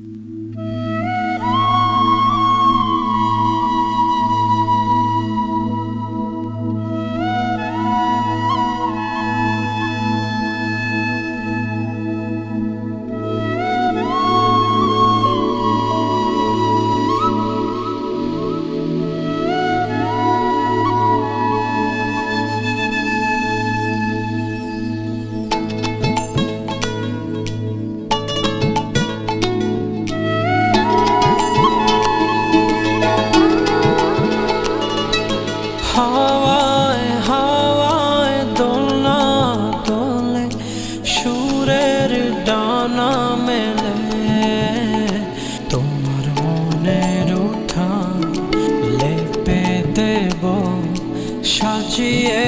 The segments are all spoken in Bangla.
you she is.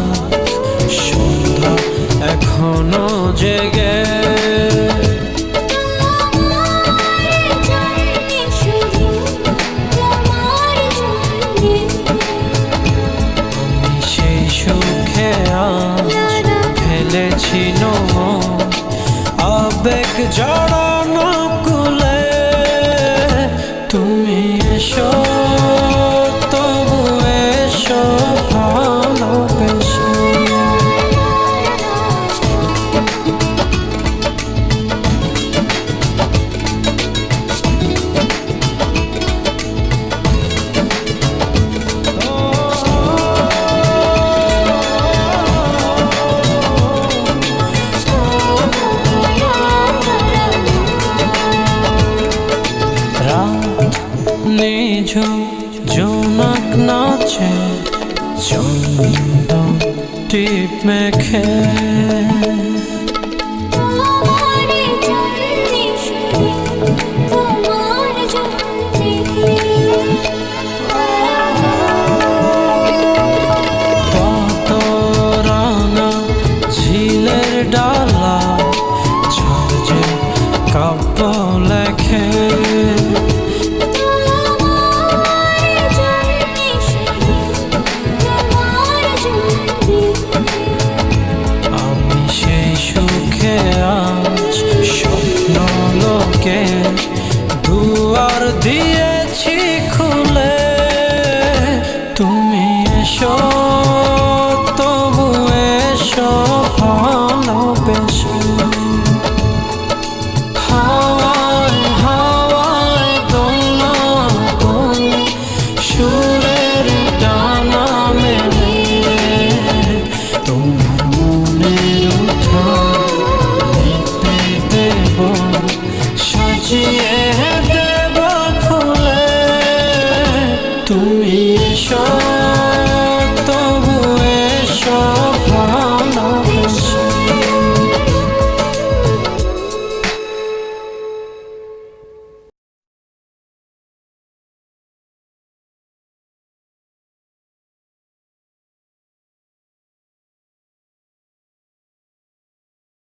নাচে চন্দ টিপ মেখে। ডালা ছাড় যে কাপলে the.